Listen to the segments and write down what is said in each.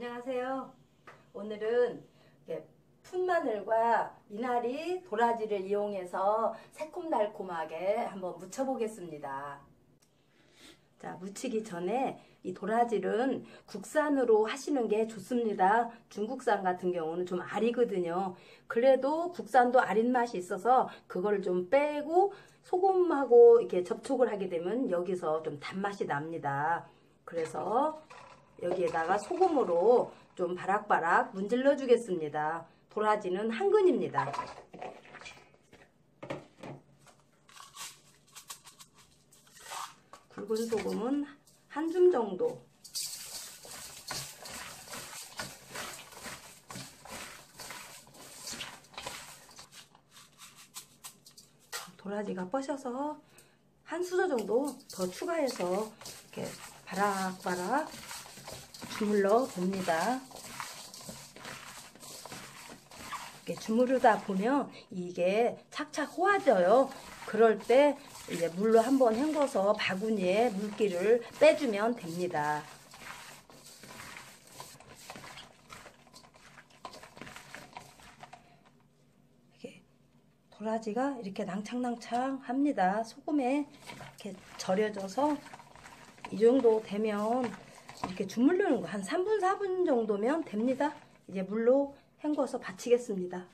안녕하세요. 오늘은 푼마늘과 미나리, 도라지를 이용해서 새콤달콤하게 한번 무쳐보겠습니다. 자, 무치기 전에 이 도라지는 국산으로 하시는 게 좋습니다. 중국산 같은 경우는 좀 아리거든요. 그래도 국산도 아린 맛이 있어서 그걸 좀 빼고 소금하고 이렇게 접촉을 하게 되면 여기서 좀 단맛이 납니다. 그래서 여기에다가 소금으로 좀 바락바락 문질러 주겠습니다. 도라지는 한 근입니다. 굵은 소금은 한 줌 정도 도라지가 뻗셔서 한 수저 정도 더 추가해서 이렇게 바락바락 주물러 봅니다. 이렇게 주무르다 보면 이게 착착 호와져요. 그럴 때 이제 물로 한번 헹궈서 바구니에 물기를 빼주면 됩니다. 도라지가 이렇게 낭창낭창 합니다. 소금에 이렇게 절여져서 이 정도 되면 이렇게 주물르는 거 한 3분 4분 정도면 됩니다. 이제 물로 헹궈서 받치겠습니다.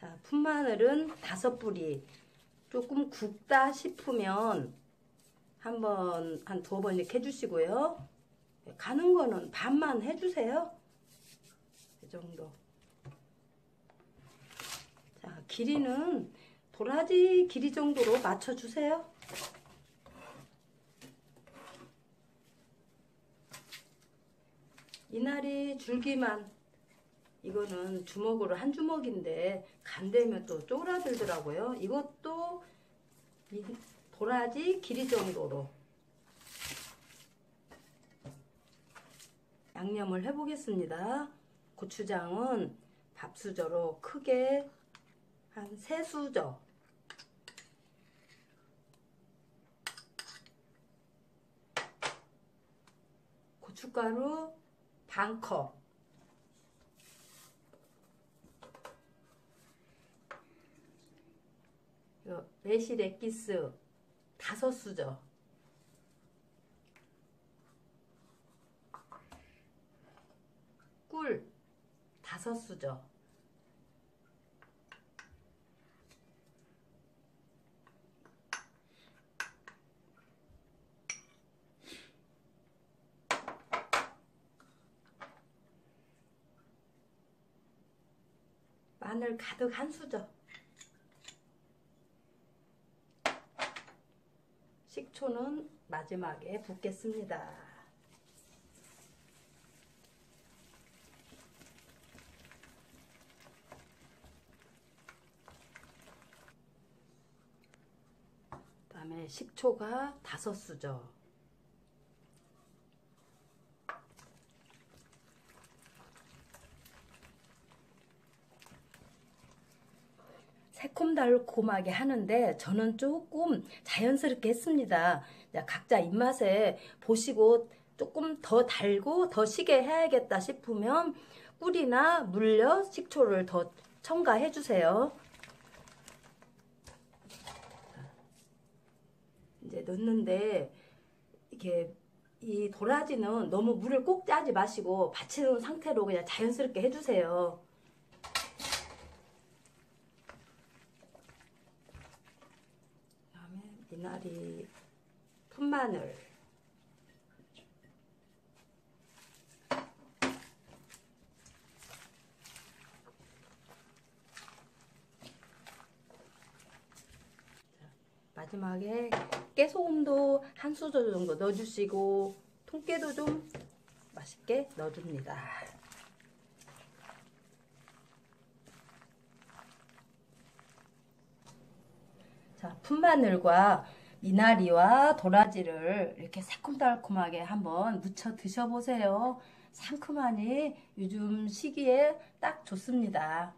자, 푼마늘은 다섯 뿌리. 조금 굵다 싶으면 한번 한 두 번 이렇게 해주시고요. 가는 거는 반만 해주세요. 이 정도. 자, 길이는 도라지 길이 정도로 맞춰주세요. 이날이 줄기만 이거는 주먹으로 한 주먹인데 간대면 또 쪼그라들더라고요. 이것도 도라지 길이 정도로 양념을 해보겠습니다. 고추장은 밥수저로 크게 한 3수저. 고춧가루 반컵. 매실 액기스 다섯 수저. 꿀 다섯 수저 마늘 가득 한 수저 식초는 마지막에 붓겠습니다. 다음에 식초가 다섯 수저 새콤달콤하게 하는데 저는 조금 자연스럽게 했습니다. 각자 입맛에 보시고 조금 더 달고 더 시게 해야겠다 싶으면 꿀이나 물엿, 식초를 더 첨가해 주세요. 이제 넣는데 이렇게 이 도라지는 너무 물을 꼭 짜지 마시고 받치는 상태로 그냥 자연스럽게 해주세요. 미나리, 푼마늘 마지막에 깨소금도 한 수저 정도 넣어주시고 통깨도 좀 맛있게 넣어줍니다. 자, 푼마늘과 미나리와 도라지를 이렇게 새콤달콤하게 한번 무쳐 드셔보세요. 상큼하니 요즘 시기에 딱 좋습니다.